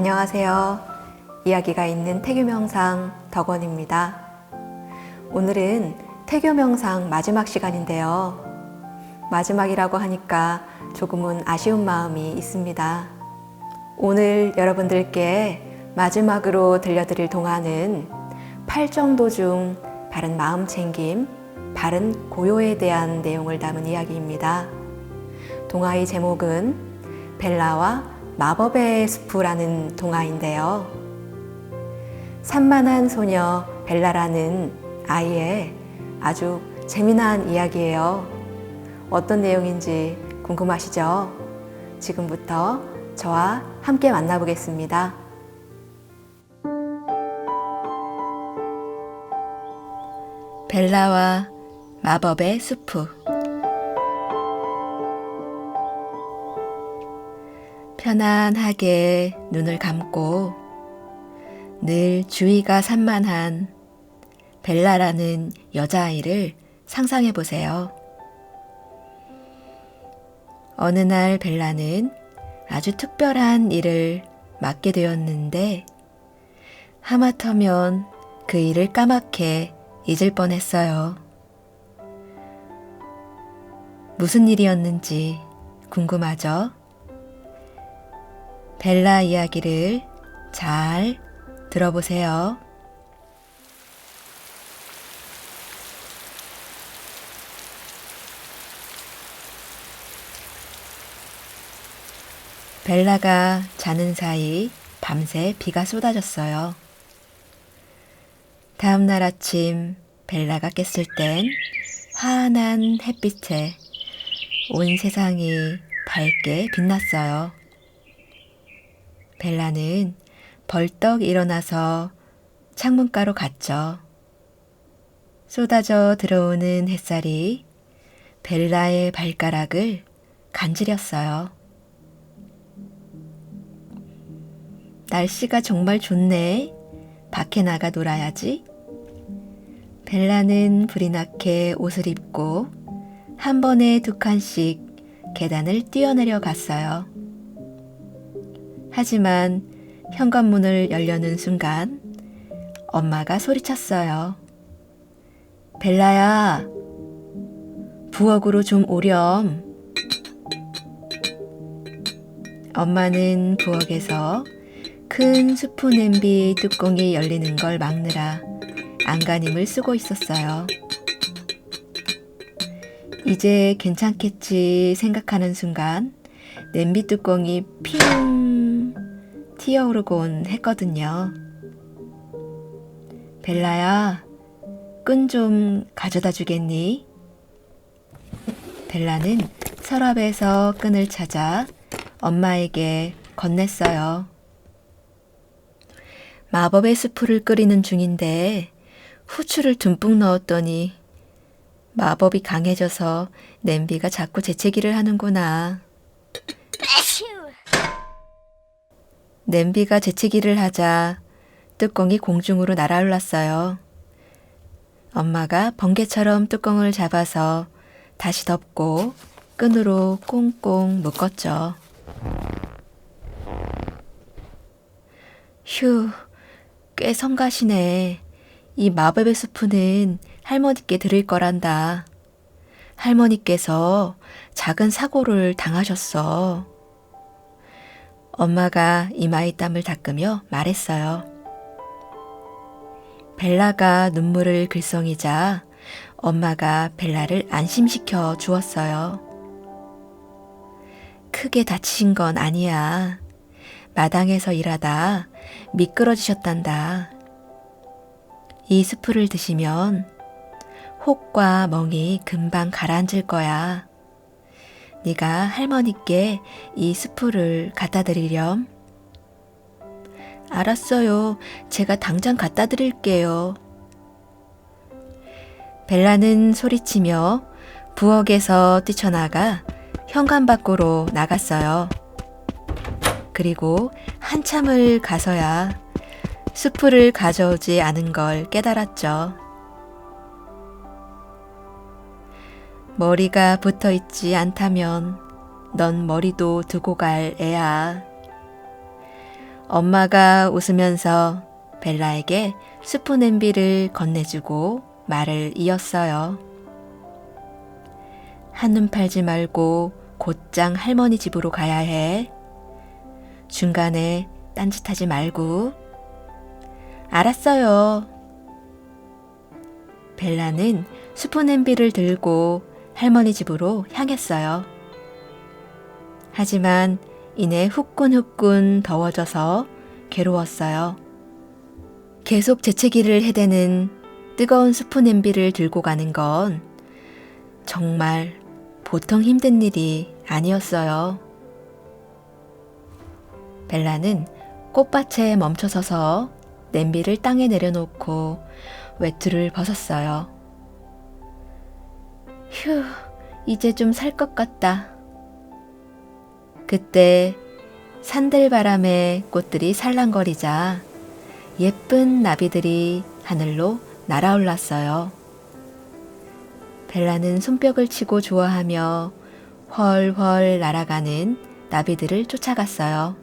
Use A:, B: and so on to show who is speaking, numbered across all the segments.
A: 안녕하세요. 이야기가 있는 태교명상 덕원입니다. 오늘은 태교명상 마지막 시간인데요. 마지막이라고 하니까 조금은 아쉬운 마음이 있습니다. 오늘 여러분들께 마지막으로 들려드릴 동화는 팔정도 중 바른 마음 챙김, 바른 고요에 대한 내용을 담은 이야기입니다. 동화의 제목은 벨라와 마법의 숲이라는 동화인데요. 산만한 소녀 벨라라는 아이의 아주 재미난 이야기예요. 어떤 내용인지 궁금하시죠? 지금부터 저와 함께 만나보겠습니다. 벨라와 마법의 숲 편안하게 눈을 감고 늘 주위가 산만한 벨라라는 여자아이를 상상해 보세요. 어느 날 벨라는 아주 특별한 일을 맡게 되었는데 하마터면 그 일을 까맣게 잊을 뻔했어요. 무슨 일이었는지 궁금하죠? 벨라 이야기를 잘 들어보세요. 벨라가 자는 사이 밤새 비가 쏟아졌어요. 다음 날 아침 벨라가 깼을 땐 환한 햇빛에 온 세상이 밝게 빛났어요. 벨라는 벌떡 일어나서 창문가로 갔죠. 쏟아져 들어오는 햇살이 벨라의 발가락을 간지렸어요. 날씨가 정말 좋네. 밖에 나가 놀아야지. 벨라는 나게 옷을 입고 한 번에 두 칸씩 계단을 뛰어내려 갔어요. 하지만 현관문을 열려는 순간 엄마가 소리쳤어요. 벨라야, 부엌으로 좀 오렴. 엄마는 부엌에서 큰 수프 냄비 뚜껑이 열리는 걸 막느라 안간힘을 쓰고 있었어요. 이제 괜찮겠지 생각하는 순간 냄비 뚜껑이 핑 튀어오르곤 했거든요. 벨라야, 끈 좀 가져다 주겠니? 벨라는 서랍에서 끈을 찾아 엄마에게 건넸어요. 마법의 수프를 끓이는 중인데 후추를 듬뿍 넣었더니 마법이 강해져서 냄비가 자꾸 재채기를 하는구나. 냄비가 재채기를 하자 뚜껑이 공중으로 날아올랐어요. 엄마가 번개처럼 뚜껑을 잡아서 다시 덮고 끈으로 꽁꽁 묶었죠. 휴, 꽤 성가시네. 이 마법의 수프는 할머니께 드릴 거란다. 할머니께서 작은 사고를 당하셨어. 엄마가 이마의 땀을 닦으며 말했어요. 벨라가 눈물을 글썽이자 엄마가 벨라를 안심시켜 주었어요. 크게 다치신 건 아니야. 마당에서 일하다 미끄러지셨단다. 이 스프를 드시면 혹과 멍이 금방 가라앉을 거야. 네가 할머니께 이 스프를 갖다 드리렴. 알았어요. 제가 당장 갖다 드릴게요. 벨라는 소리치며 부엌에서 뛰쳐나가 현관 밖으로 나갔어요. 그리고 한참을 가서야 수프를 가져오지 않은 걸 깨달았죠. 머리가 붙어 있지 않다면 넌 머리도 두고 갈 애야. 엄마가 웃으면서 벨라에게 수프 냄비를 건네주고 말을 이었어요. 한눈 팔지 말고 곧장 할머니 집으로 가야 해. 중간에 딴짓하지 말고. 알았어요. 벨라는 수프 냄비를 들고 할머니 집으로 향했어요. 하지만 이내 후끈후끈 더워져서 괴로웠어요. 계속 재채기를 해대는 뜨거운 수프 냄비를 들고 가는 건 정말 보통 힘든 일이 아니었어요. 벨라는 꽃밭에 멈춰서서 냄비를 땅에 내려놓고 외투를 벗었어요. 휴, 이제 좀 살 것 같다. 그때 산들바람에 꽃들이 살랑거리자 예쁜 나비들이 하늘로 날아올랐어요. 벨라는 손뼉을 치고 좋아하며 훨훨 날아가는 나비들을 쫓아갔어요.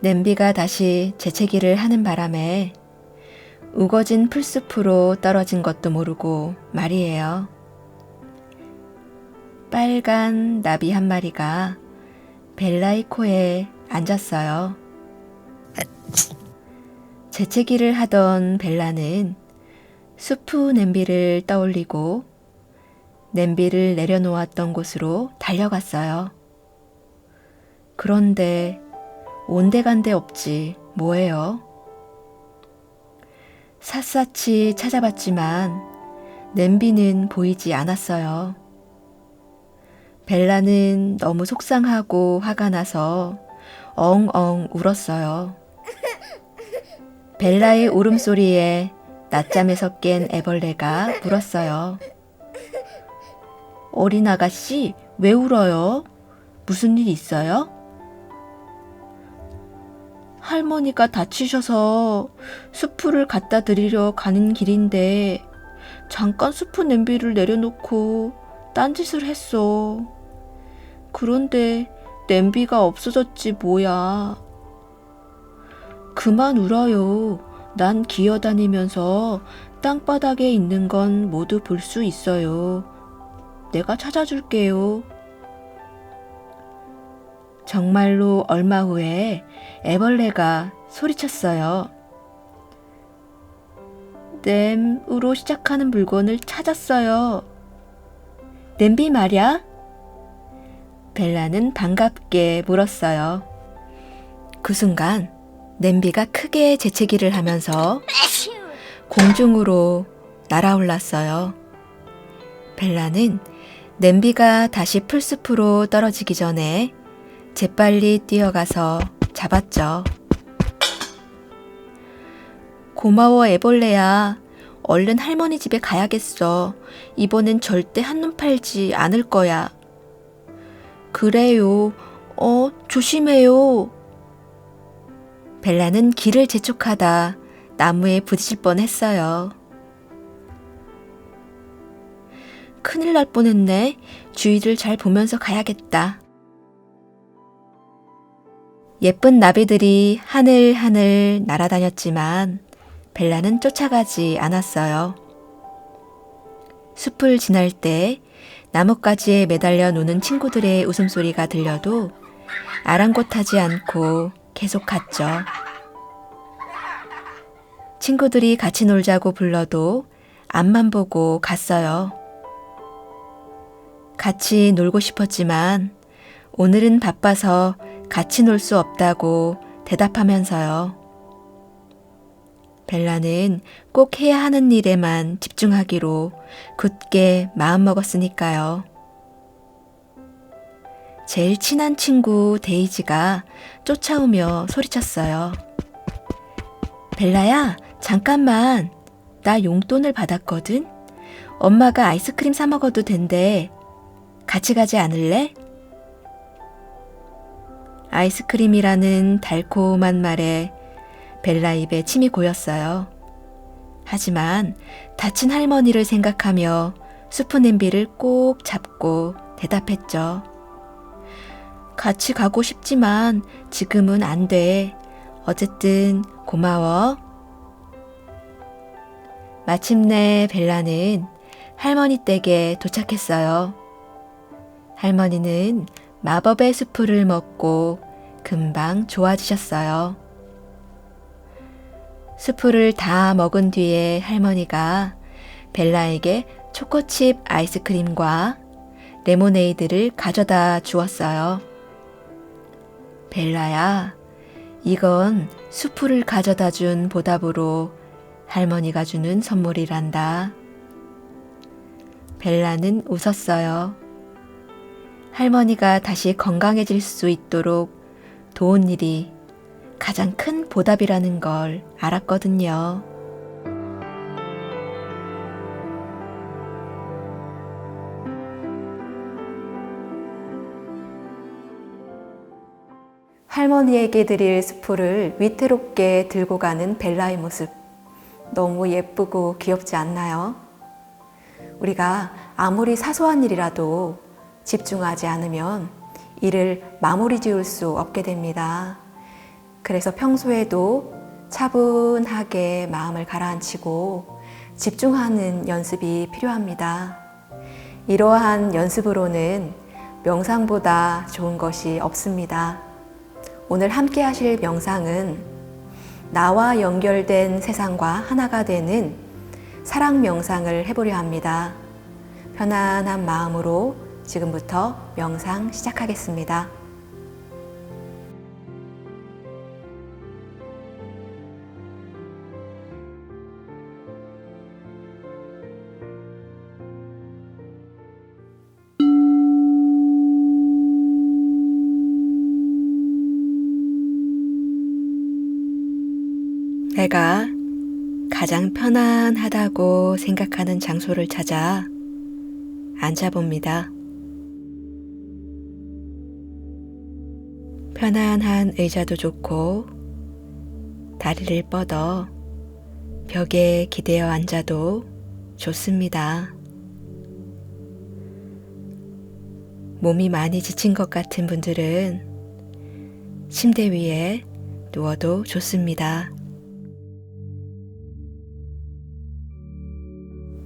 A: 냄비가 다시 재채기를 하는 바람에 우거진 풀숲으로 떨어진 것도 모르고 말이에요. 빨간 나비 한 마리가 벨라의 코에 앉았어요. 재채기를 하던 벨라는 수프 냄비를 떠올리고 냄비를 내려놓았던 곳으로 달려갔어요. 그런데 온데간데 없지 뭐예요? 샅샅이 찾아봤지만 냄비는 보이지 않았어요. 벨라는 너무 속상하고 화가 나서 엉엉 울었어요. 벨라의 울음소리에 낮잠에서 깬 애벌레가 물었어요. 어린 아가씨, 왜 울어요? 무슨 일 있어요? 할머니가 다치셔서 수프를 갖다 드리려 가는 길인데 잠깐 수프 냄비를 내려놓고 딴짓을 했어. 그런데 냄비가 없어졌지 뭐야. 그만 울어요. 난 기어다니면서 땅바닥에 있는 건 모두 볼 수 있어요. 내가 찾아줄게요. 정말로 얼마 후에 애벌레가 소리쳤어요. 냄으로 시작하는 물건을 찾았어요. 냄비 말야? 벨라는 반갑게 물었어요. 그 순간 냄비가 크게 재채기를 하면서 공중으로 날아올랐어요. 벨라는 냄비가 다시 풀숲으로 떨어지기 전에 재빨리 뛰어가서 잡았죠. 고마워 애벌레야. 얼른 할머니 집에 가야겠어. 이번엔 절대 한눈 팔지 않을 거야. 그래요. 어, 조심해요. 벨라는 길을 재촉하다 나무에 부딪힐 뻔 했어요. 큰일 날 뻔했네. 주위를 잘 보면서 가야겠다. 예쁜 나비들이 하늘 하늘 날아다녔지만 벨라는 쫓아가지 않았어요. 숲을 지날 때 나뭇가지에 매달려 노는 친구들의 웃음소리가 들려도 아랑곳하지 않고 계속 갔죠. 친구들이 같이 놀자고 불러도 앞만 보고 갔어요. 같이 놀고 싶었지만 오늘은 바빠서 같이 놀 수 없다고 대답하면서요. 벨라는 꼭 해야 하는 일에만 집중하기로 굳게 마음먹었으니까요. 제일 친한 친구 데이지가 쫓아오며 소리쳤어요. 벨라야, 잠깐만. 나 용돈을 받았거든? 엄마가 아이스크림 사 먹어도 된대. 같이 가지 않을래? 아이스크림이라는 달콤한 말에 벨라 입에 침이 고였어요. 하지만 다친 할머니를 생각하며 수프 냄비를 꼭 잡고 대답했죠. 같이 가고 싶지만 지금은 안 돼. 어쨌든 고마워. 마침내 벨라는 할머니 댁에 도착했어요. 할머니는 마법의 수프를 먹고 금방 좋아지셨어요. 수프를 다 먹은 뒤에 할머니가 벨라에게 초코칩 아이스크림과 레모네이드를 가져다 주었어요. 벨라야, 이건 수프를 가져다 준 보답으로 할머니가 주는 선물이란다. 벨라는 웃었어요. 할머니가 다시 건강해질 수 있도록 도운 일이 가장 큰 보답이라는 걸 알았거든요. 할머니에게 드릴 수프를 위태롭게 들고 가는 벨라의 모습. 너무 예쁘고 귀엽지 않나요? 우리가 아무리 사소한 일이라도 집중하지 않으면 일을 마무리 지을 수 없게 됩니다. 그래서 평소에도 차분하게 마음을 가라앉히고 집중하는 연습이 필요합니다. 이러한 연습으로는 명상보다 좋은 것이 없습니다. 오늘 함께 하실 명상은 나와 연결된 세상과 하나가 되는 사랑 명상을 해보려 합니다. 편안한 마음으로 지금부터 명상 시작하겠습니다. 내가 가장 편안하다고 생각하는 장소를 찾아 앉아봅니다. 편안한 의자도 좋고, 다리를 뻗어 벽에 기대어 앉아도 좋습니다. 몸이 많이 지친 것 같은 분들은 침대 위에 누워도 좋습니다.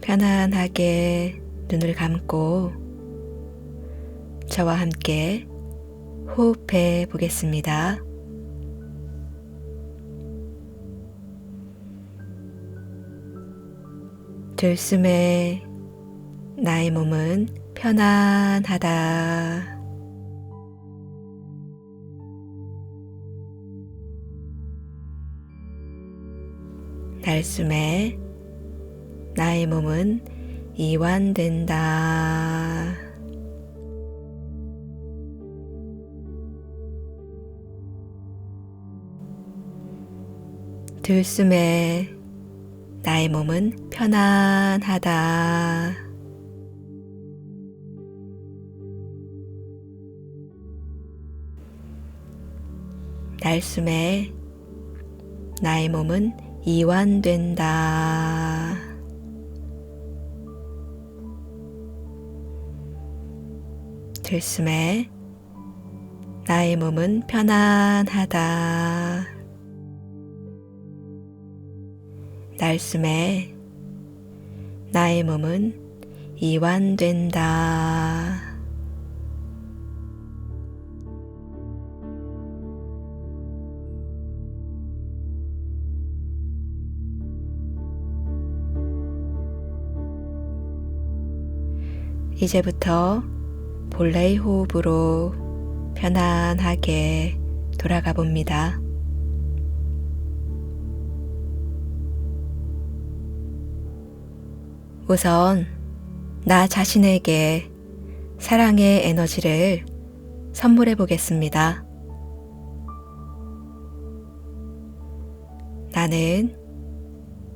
A: 편안하게 눈을 감고 저와 함께 호흡해 보겠습니다. 들숨에 나의 몸은 편안하다. 날숨에 나의 몸은 이완된다. 들숨에 나의 몸은 편안하다. 날숨에 나의 몸은 이완된다. 들숨에 나의 몸은 편안하다. 날숨에 나의 몸은 이완된다. 이제부터 본래의 호흡으로 편안하게 돌아가 봅니다. 우선 나 자신에게 사랑의 에너지를 선물해 보겠습니다. 나는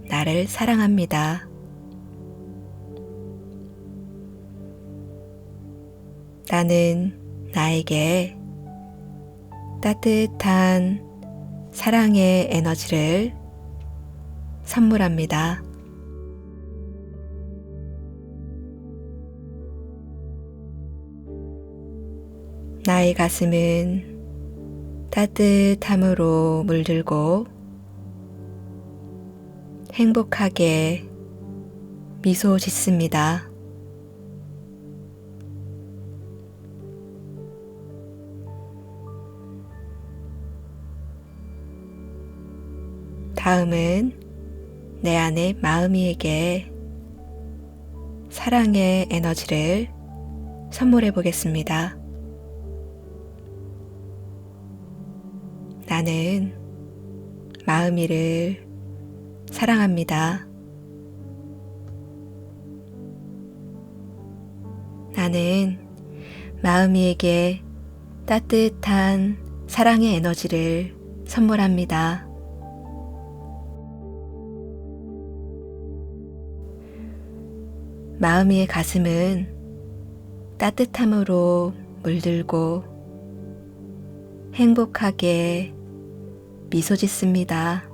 A: 나를 사랑합니다. 나는 나에게 따뜻한 사랑의 에너지를 선물합니다. 나의 가슴은 따뜻함으로 물들고 행복하게 미소 짓습니다. 다음은 내 안의 마음이에게 사랑의 에너지를 선물해 보겠습니다. 나는 마음이를 사랑합니다. 나는 마음이에게 따뜻한 사랑의 에너지를 선물합니다. 마음이의 가슴은 따뜻함으로 물들고 행복하게 미소 짓습니다.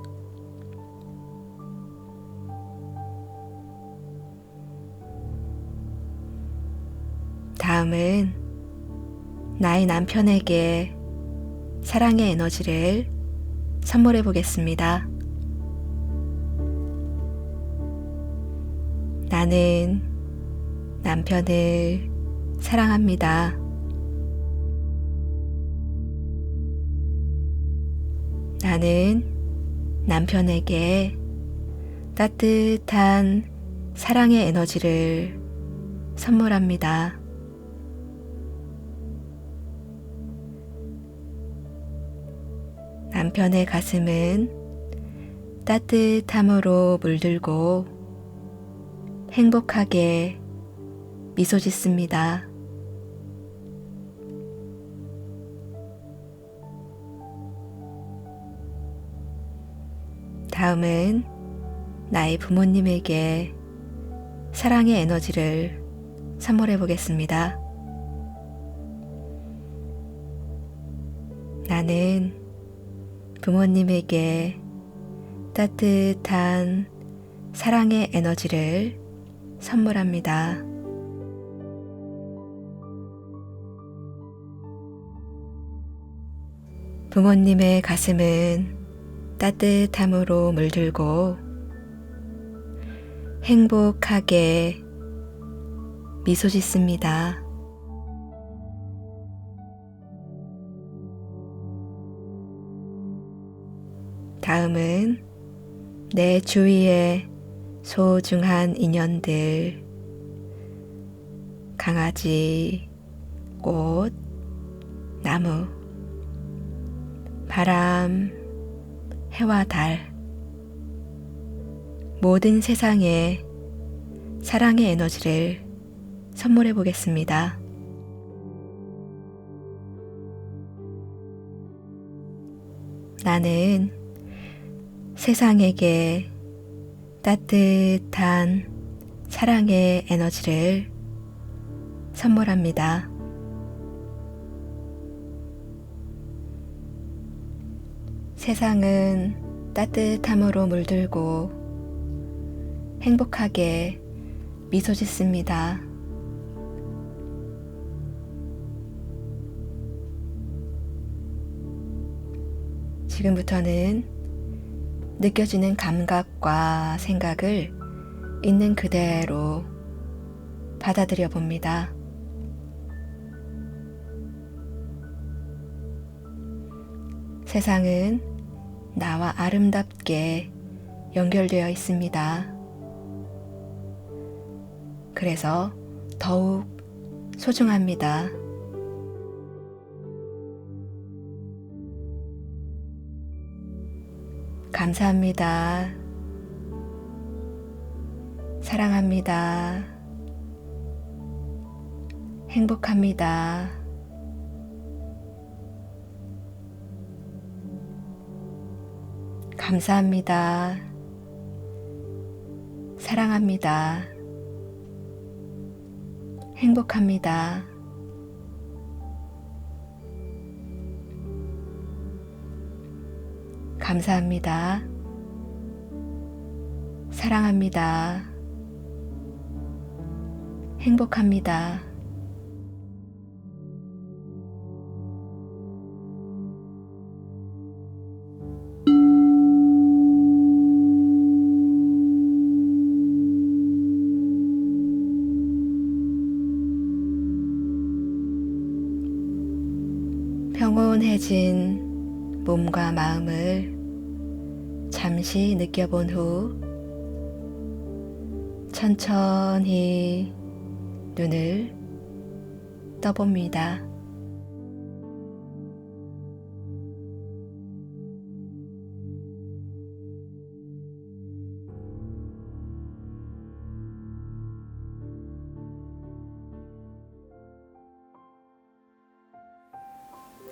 A: 다음은 나의 남편에게 사랑의 에너지를 선물해 보겠습니다. 나는 남편을 사랑합니다. 나는 남편에게 따뜻한 사랑의 에너지를 선물합니다. 남편의 가슴은 따뜻함으로 물들고 행복하게 미소 짓습니다. 다음은 나의 부모님에게 사랑의 에너지를 선물해 보겠습니다. 나는 부모님에게 따뜻한 사랑의 에너지를 선물합니다. 부모님의 가슴은 따뜻함으로 물들고 행복하게 미소 짓습니다. 다음은 내 주위의 소중한 인연들, 강아지, 꽃, 나무, 바람, 해와 달, 모든 세상에 사랑의 에너지를 선물해 보겠습니다. 나는 세상에게 따뜻한 사랑의 에너지를 선물합니다. 세상은 따뜻함으로 물들고 행복하게 미소 짓습니다. 지금부터는 느껴지는 감각과 생각을 있는 그대로 받아들여 봅니다. 세상은 나와 아름답게 연결되어 있습니다. 그래서 더욱 소중합니다. 감사합니다. 사랑합니다. 행복합니다. 감사합니다. 사랑합니다. 행복합니다. 감사합니다. 사랑합니다. 행복합니다. 평온해진 몸과 마음을 잠시 느껴본 후 천천히 눈을 떠봅니다.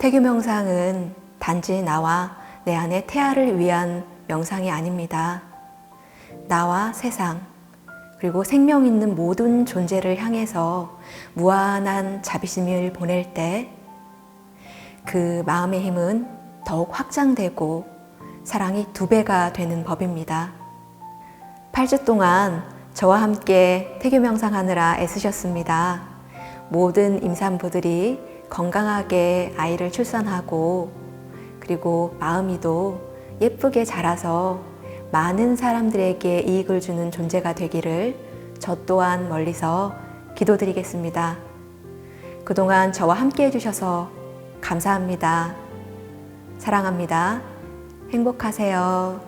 A: 태교 명상은 단지 나와 내 안의 태아를 위한 명상이 아닙니다. 나와 세상, 그리고 생명 있는 모든 존재를 향해서 무한한 자비심을 보낼 때 그 마음의 힘은 더욱 확장되고 사랑이 두 배가 되는 법입니다. 8주 동안 저와 함께 태교 명상하느라 애쓰셨습니다. 모든 임산부들이 건강하게 아이를 출산하고 그리고 마음이도 예쁘게 자라서 많은 사람들에게 이익을 주는 존재가 되기를 저 또한 멀리서 기도드리겠습니다. 그동안 저와 함께 해주셔서 감사합니다. 사랑합니다. 행복하세요.